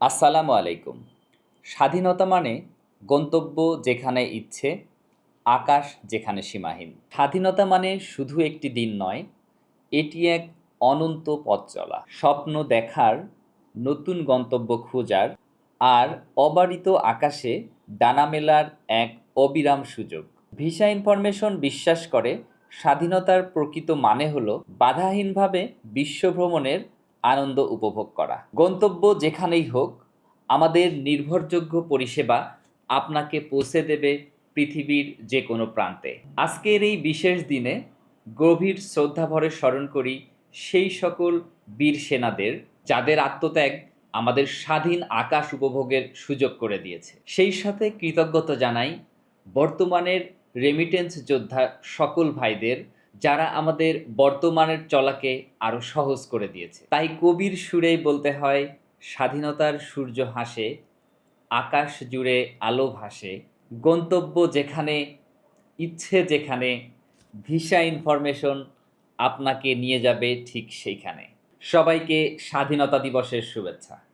আসসালামু আলাইকুম। স্বাধীনতা মানে গন্তব্য যেখানে ইচ্ছে, আকাশ যেখানে সীমাহীন। স্বাধীনতা মানে শুধু একটি দিন নয়, এটি এক অনন্ত পথ চলা। স্বপ্ন দেখার, নতুন গন্তব্য খোঁজার, আর অবারিত আকাশে ডানা মেলার এক অবিরাম সুযোগ। ভিসা ইনফরমেশন বিশ্বাস করে, স্বাধীনতার প্রকৃত মানে হলো বাধাহীনভাবে বিশ্বভ্রমণের আনন্দ উপভোগ করা। গন্তব্য যেখানেই হোক, আমাদের নির্ভরযোগ্য পরিষেবা আপনাকে পৌঁছে দেবে পৃথিবীর যে কোনো প্রান্তে। আজকের এই বিশেষ দিনে গভীর শ্রদ্ধাভরে স্মরণ করি সেই সকল বীর সেনাদের যাদের আত্মত্যাগ আমাদের স্বাধীন আকাশ উপভোগের সুযোগ করে দিয়েছে। সেই সাথে কৃতজ্ঞতা জানাই বর্তমানের রেমিটেন্স যোদ্ধা সকল ভাইদের যারা আমাদের বর্তমানের চলাকে আরও সহজ করে দিয়েছে। তাই কবির সুরেই বলতে হয়, স্বাধীনতার সূর্য হাসে আকাশ জুড়ে আলো ভাসে, গন্তব্য যেখানে, ইচ্ছে যেখানে, ভিসা ইনফরমেশন আপনাকে নিয়ে যাবে ঠিক সেইখানে। সবাইকে স্বাধীনতা দিবসের শুভেচ্ছা।